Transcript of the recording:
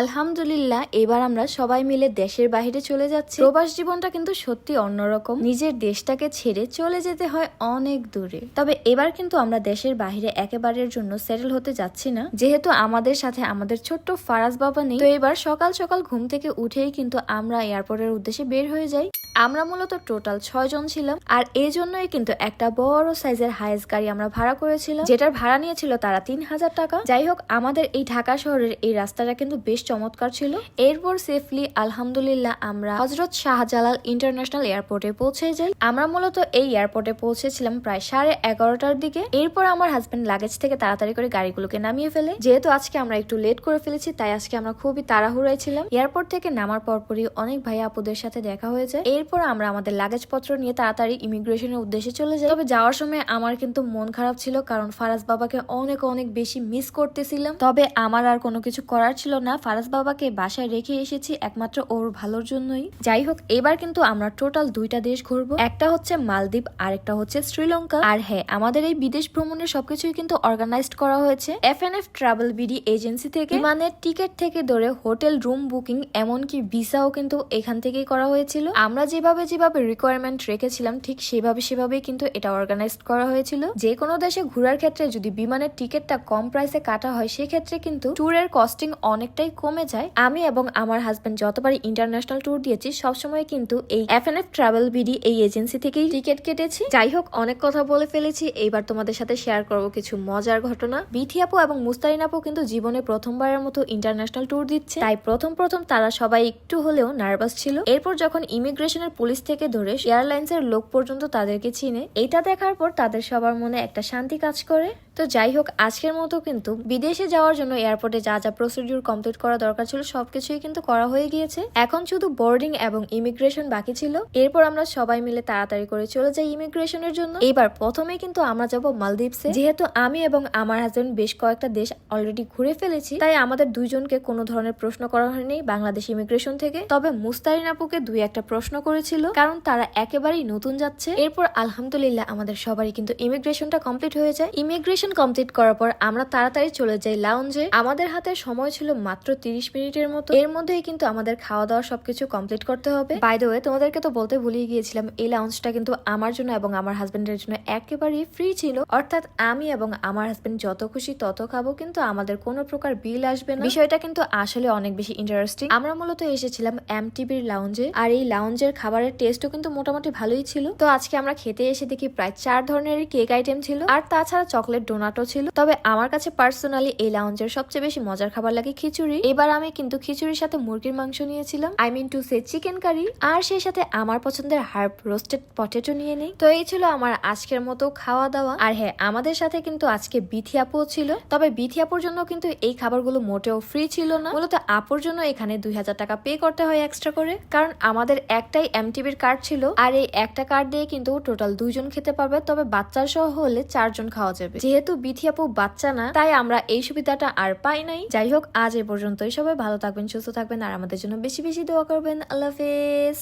আলহামদুলিল্লাহ, এবার আমরা সবাই মিলে দেশের বাইরে চলে যাচ্ছি। প্রবাস জীবনটা কিন্তু সত্যি অন্যরকম। নিজের দেশটাকে ছেড়ে চলে যেতে হয় অনেক দূরে। তবে এবার কিন্তু আমরা দেশের বাইরে একেবারের জন্য সেটেল হতে যাচ্ছি না। যেহেতু আমাদের সাথে আমাদের ছোট্ট ফারাজ বাবা নেই, তো এবার সকাল সকাল ঘুম থেকে উঠেই কিন্তু আমরা এয়ারপোর্টের উদ্দেশ্যে বের হয়ে যাই। আমরা মূলত টোটাল ছয় জন ছিলাম, আর এই জন্যই কিন্তু একটা বড় সাইজের হাইস গাড়ি আমরা ভাড়া করেছিলাম। যেটার ভাড়া নিয়েছিল তারা তিন হাজার টাকা। যাই হোক, আমাদের এই ঢাকা শহরের এই রাস্তাটা কিন্তু বেশ চমৎকার ছিল। এরপর সেফলি আলহামদুলিল্লাহ, আমরা হজরত শাহজালাল ইন্টারন্যাশনাল এয়ারপোর্টে পৌঁছে যাই। আমরা মূলত এই এয়ারপোর্টে পৌঁছেছিলাম প্রায় সাড়ে এগারোটার দিকে। এরপর আমার হাজব্যান্ড লাগেজ থেকে তাড়াতাড়ি করে গাড়িগুলোকে নামিয়ে ফেলে। যেহেতু আজকে আমরা একটু লেট করে ফেলেছি, তাই আজকে আমরা খুবই তাড়াহুড়ায় ছিলাম। এয়ারপোর্ট থেকে নামার পরপরই অনেক ভাই আপুদের সাথে দেখা হয়ে যায়। এরপর আমরা আমাদের লাগেজ পত্র নিয়ে তাড়াতাড়ি ইমিগ্রেশনের উদ্দেশ্যে চলে যাই। তবে যাওয়ার সময় আমার কিন্তু মন খারাপ ছিল, কারণ ফারাজ বাবাকে অনেক অনেক বেশি মিস করতেছিলাম। তবে আমার আর কোনো কিছু করার ছিল না। ফারাজ বাবাকে বাসায় রেখে এসেছি একমাত্র ওর ভালোর জন্যই। যাই হোক, এবার কিন্তু আমরা টোটাল দুইটা দেশ ঘুরবো। একটা হচ্ছে মালদ্বীপ আর একটা হচ্ছে শ্রীলঙ্কা। আর হ্যাঁ আমাদের এই বিদেশ ভ্রমণের সবকিছুই কিন্তু অর্গানাইজড করা হয়েছে। F N F travel BD agency থেকে বিমানের টিকিট থেকে ধরে হোটেল রুম বুকিং, এমনকি ভিসাও কিন্তু এখান থেকেই করা হয়েছিল। আমরা যেভাবে যেভাবে রিকোয়ারমেন্ট রেখেছিলাম, ঠিক সেভাবে সেভাবেই কিন্তু এটা অর্গানাইজড করা হয়েছিল। যে কোনো দেশে ঘোরার ক্ষেত্রে যদি বিমানের টিকিটটা কম প্রাইসে কাটা হয়, সেক্ষেত্রে কিন্তু ট্যুরের কস্টিং অনেকটাই কমে যায়, আমি এবং আমার হাজবেন্ড যতবারই ইন্টারন্যাশনাল ট্যুর দিয়েছি, সবসময় কিন্তু এই F N F travel BD এই এজেন্সি থেকেই টিকিট কেটেছি। যাই হোক, অনেক কথা বলে ফেলেছি, এইবার তোমাদের সাথে শেয়ার করব কিছু মজার ঘটনা। বিথি আপু এবং মুস্তারিন আপু কিন্তু জীবনে প্রথমবারের মতো ইন্টারন্যাশনাল ট্যুর দিচ্ছে। তাই প্রথম প্রথম তারা সবাই একটু হলেও নার্ভাস ছিল। এরপর যখন ইমিগ্রেশনের পুলিশ থেকে ধরে এয়ারলাইন্স এর লোক পর্যন্ত তাদেরকে চিনে এটা দেখার পর তাদের সবার মনে একটা শান্তি কাজ করে। তো যাই হোক, আজকের মতো কিন্তু বিদেশে যাওয়ার জন্য এয়ারপোর্টে যা যা প্রসিডিউর কমপ্লিট করা দরকার ছিল, সবকিছুই কিন্তু করা হয়ে গিয়েছে। এখন শুধু বোর্ডিং এবং ইমিগ্রেশন বাকি ছিল। এরপর আমরা সবাই মিলে তাড়াতাড়ি করে চলে যাই ইমিগ্রেশনের জন্য। এবার প্রথমে কিন্তু আমরা যাব মালদ্বীপসে। যেহেতু আমি এবং আমার হাজবেন্ড বেশ কয়েকটা দেশ অলরেডি ঘুরে ফেলেছি, তাই আমাদের দুইজনকে কোনো ধরনের প্রশ্ন করা হয়নি বাংলাদেশ ইমিগ্রেশন থেকে। তবে মুস্তারিন আপুকে দুই একটা প্রশ্ন করেছিল, কারণ তারা একেবারেই নতুন যাচ্ছে। এরপর আলহামদুলিল্লাহ আমাদের সবারই কিন্তু ইমিগ্রেশনটা কমপ্লিট হয়ে যায়। ইমিগ্রেশন কমপ্লিট করার পর আমরা তাড়াতাড়ি চলে যাই লাউঞ্জে আমাদের হাতে সময় ছিল মাত্র তিরিশ মিনিটের মতো। এর মধ্যেই কিন্তু আমাদের খাওয়া দাওয়া সবকিছু কমপ্লিট করতে হবে। বাই দ্য ওয়ে তোমাদেরকে তো বলতে ভুলিয়ে গিয়েছিলাম, এই লাউঞ্জটা কিন্তু আমার জন্য এবং আমার হাজবেন্ডের জন্য একেবারেই ফ্রি ছিল। অর্থাৎ আমি এবং আমার হাজবেন্ড যত খুশি তত খাব, কিন্তু আমাদের কোনো প্রকার বিল আসবে না। বিষয়টা কিন্তু আসলে অনেক বেশি ইন্টারেস্টিং আমরা মূলত এসেছিলাম এম টিভির লাউঞ্জে আর এই লাউঞ্জের খাবারের টেস্টও কিন্তু মোটামুটি ভালোই ছিল। তো আজকে আমরা খেতে এসে দেখি প্রায় চার ধরনের কেক আইটেম ছিল। আর তাছাড়া চকলেট ডোনাটও ছিল। তবে আমার কাছে পার্সোনালি এই লাউঞ্জের সবচেয়ে বেশি মজার খাবার লাগে খিচুড়ি। এবার আমি কিন্তু খিচুড়ির সাথে মুরগির মাংস নিয়েছিলাম। I mean to say chicken curry আর সেই সাথে আমার পছন্দের হার্ব রোস্টেড পটেটো নিয়ে নেই। তো এই ছিল আমার আজকের মতো খাওয়া দাওয়া আর হ্যাঁ আমাদের সাথে কিন্তু আজকে বিথি আপুও ছিল। তবে বিথি আপুর জন্য কিন্তু এই খাবারগুলো মোটেও ফ্রি ছিল না। মূলত আপুর জন্য এখানে দুই হাজার টাকা পে করতে হয় এক্সট্রা করে। কারণ আমাদের একটাই এমটিভির কার্ড ছিল। আর এই একটা কার্ড দিয়ে কিন্তু টোটাল দুইজন খেতে পারবে। তবে বাচ্চা সহ হলে চারজন খাওয়া যাবে। যেহেতু বিথি আপু বাচ্চা না, তাই আমরা এই সুবিধাটা আর পাই নাই। যাই হোক, আজ এ পর্যন্তই সবাই ভালো থাকবেন, সুস্থ থাকবেন, আর আমাদের জন্য বেশি বেশি দোয়া করবেন। আল্লাহ হাফেজ।